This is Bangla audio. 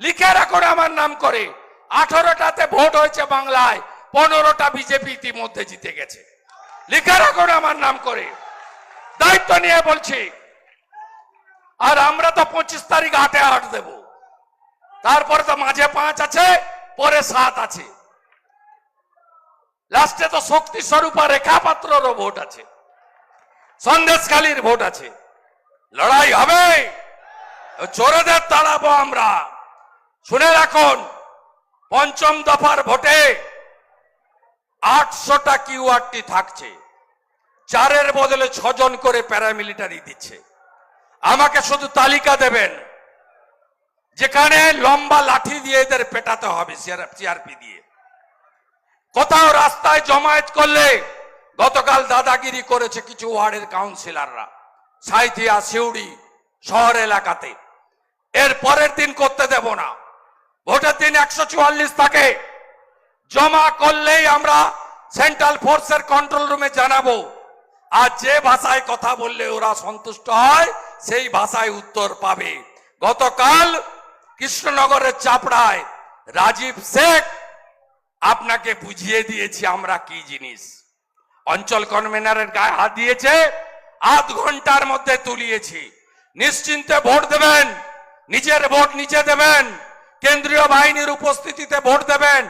লিখে রাখুন আমার নাম করে। আঠারোটাতে ভোট হয়েছে বাংলায়, পনেরোটা বিজেপি ইতিমধ্যে জিতে গেছে। লিখে রাখুন আমার নাম করে। দায়িত্ব নিয়ে বলছি, আর আমরা তো পঁচিশ তারিখ আটে আট দেব। তারপরে তো মাঝে পাঁচ আছে, পরে সাত আছে। লাস্টে তো শক্তি স্বরূপা রেখা পাত্ররও ভোট আছে। সন্দেশখালীর ভোট আছে। লড়াই হবে। চোরেদের তাড়াবো আমরা। শুনে রাখুন, পঞ্চম দফার ভোটে আটশোটা কিউআরটি থাকছে। চারের বদলে ছজন করে প্যারামিলিটারি দিচ্ছে। আমাকে শুধু তালিকা দেবেন, যেখানে লম্বা লাঠি দিয়ে এদের পেটাতে হবে সিআরপি দিয়ে। কোথাও রাস্তায় জমায়েত করলে গতকাল দাদাগিরি করেছে কিছু ওয়ার্ডের কাউন্সিলররা, সাইথিয়া, সিউড়ি শহর এলাকাতে। এর পরের দিন করতে দেব না। ভোটের দিন একশো চুয়াল্লিশ থাকে। জমা করলেই আমরা সেন্ট্রাল ফোর্সের কন্ট্রোল রুমে জানাব। আর যে ভাষায় কথা বললে ওরা সন্তুষ্ট হয়, সেই ভাষায় উত্তর পাবে। গতকাল কৃষ্ণনগরের চাপড়ায় রাজীব শেখ, আপনাকে বুঝিয়ে দিয়েছি আমরা কি জিনিস। অঞ্চল কনভেনারের গায়ে হাত দিয়েছে, আধ ঘণ্টার মধ্যে তুলিয়েছি। নিশ্চিন্তে ভোট দেবেন, নিজের ভোট নিচে দেবেন, কেন্দ্রীয় বাহিনীর উপস্থিতিতে ভোট দেবেন।